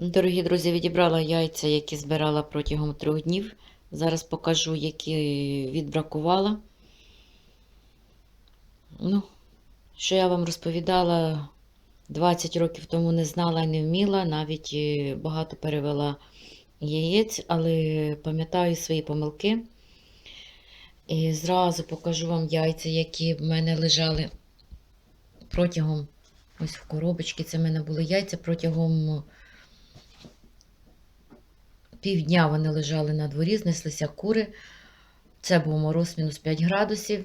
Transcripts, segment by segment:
Дорогі друзі, відібрала яйця, які збирала протягом трьох днів. Зараз покажу, які відбракувала. Ну, що я вам розповідала 20 років тому не знала і не вміла, навіть е, багато перевела яєць, але пам'ятаю свої помилки. І зразу покажу вам яйця, які в мене лежали протягом ось в коробочці. Це в мене були яйця протягом півдня вони лежали на дворі, знеслися кури. Це був мороз мінус 5 градусів.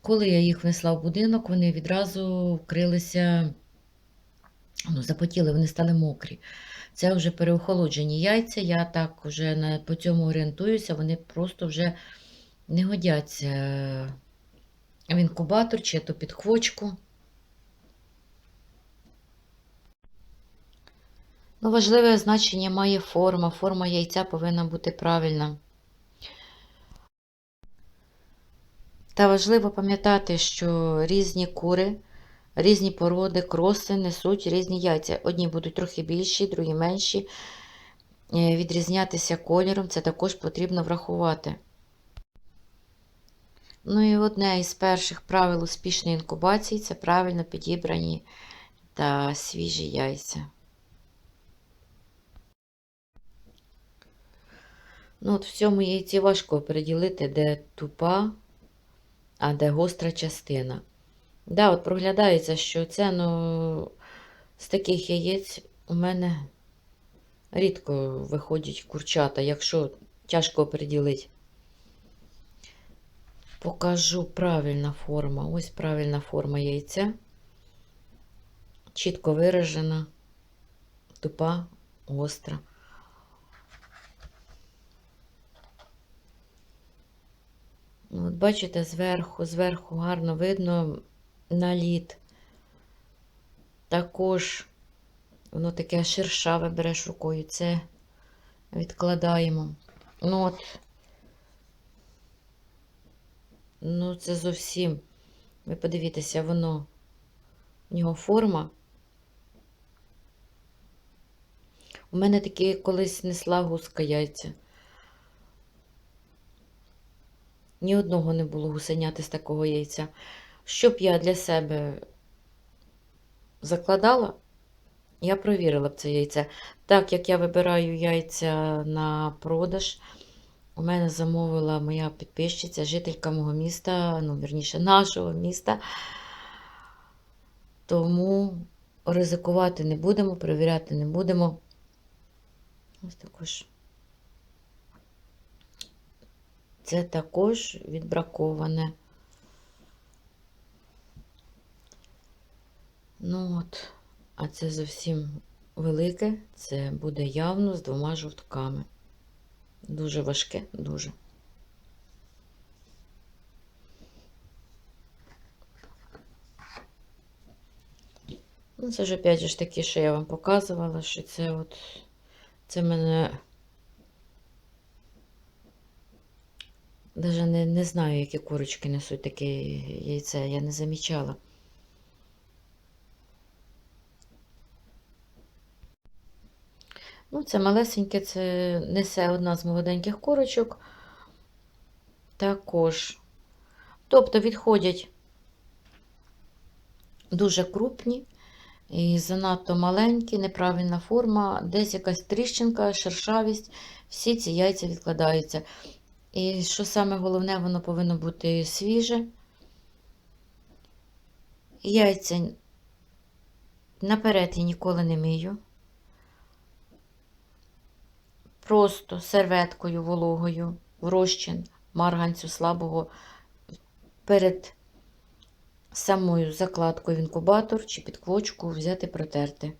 Коли я їх внесла в будинок, вони відразу вкрилися, ну, запотіли, вони стали мокрі. Це вже переохолоджені яйця. Я так вже на, по цьому орієнтуюся, вони просто вже не годяться в інкубатор чи то під хвочку. Ну, важливе значення має форма. Форма яйця повинна бути правильна. Та важливо пам'ятати, що різні кури, різні породи, кроси несуть різні яйця. Одні будуть трохи більші, другі менші. Е, Відрізнятися кольором це також потрібно врахувати. Ну і одне із перших правил успішної інкубації це правильно підібрані та свіжі яйця. Ну, от в цьому яйці важко приділити, де тупа, а де гостра частина. Да, от проглядається, що це, ну, з таких яєць у мене рідко виходять курчата, якщо тяжко приділити. Покажу правильна форма. Ось правильна форма яйця. Чітко виражена, тупа, гостра. От бачите, зверху, зверху гарно видно наліт. Також воно таке шершаве береш рукою. Це відкладаємо. Ну от, ну це зовсім, ви подивіться, воно, в нього форма. У мене такі колись несла гуска яйця. Ні одного не було гусеняти з такого яйця. Щоб я для себе закладала, я провірила б це яйце. Так як я вибираю яйця на продаж, у мене замовила моя підписчиця, жителька мого міста, ну, вірніше, нашого міста. Тому ризикувати не будемо, перевіряти не будемо. Ось також. Це також відбраковане. Ну от, а це зовсім велике, це буде явно з двома жовтками. Дуже важке, дуже. Ну, це ж опять ж таки, що я вам показувала, що це от, це мене Даже не, не знаю, які курочки несуть таке яйце, я не замічала. Ну, це малесеньке, це несе одна з молоденьких курочок. Також. Тобто відходять дуже крупні і занадто маленькі, неправильна форма, десь якась тріщинка, шершавість. Всі ці яйця відкладаються. І що саме головне, воно повинно бути свіже. Яйця наперед я ніколи не мию. Просто серветкою вологою, в розчин марганцю слабого перед самою закладкою в інкубатор чи під квочку взяти протерти.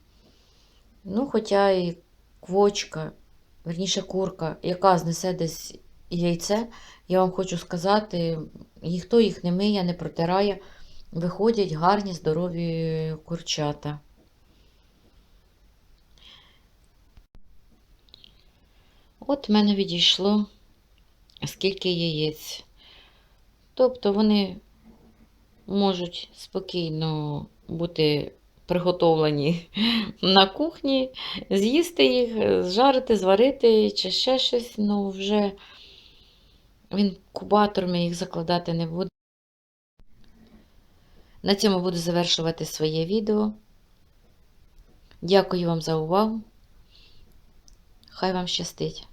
Ну, хоча і квочка, верніше курка, яка знесе десь яйце, я вам хочу сказати, ніхто їх не миє, не протирає, виходять гарні, здорові курчата. От в мене відійшло скільки яєць. Тобто вони можуть спокійно бути приготовлені на кухні, з'їсти їх, зжарити, зварити чи ще щось. Ну, вже в інкубатор ми їх закладати не будемо. На цьому буду завершувати своє відео. Дякую вам за увагу. Хай вам щастить!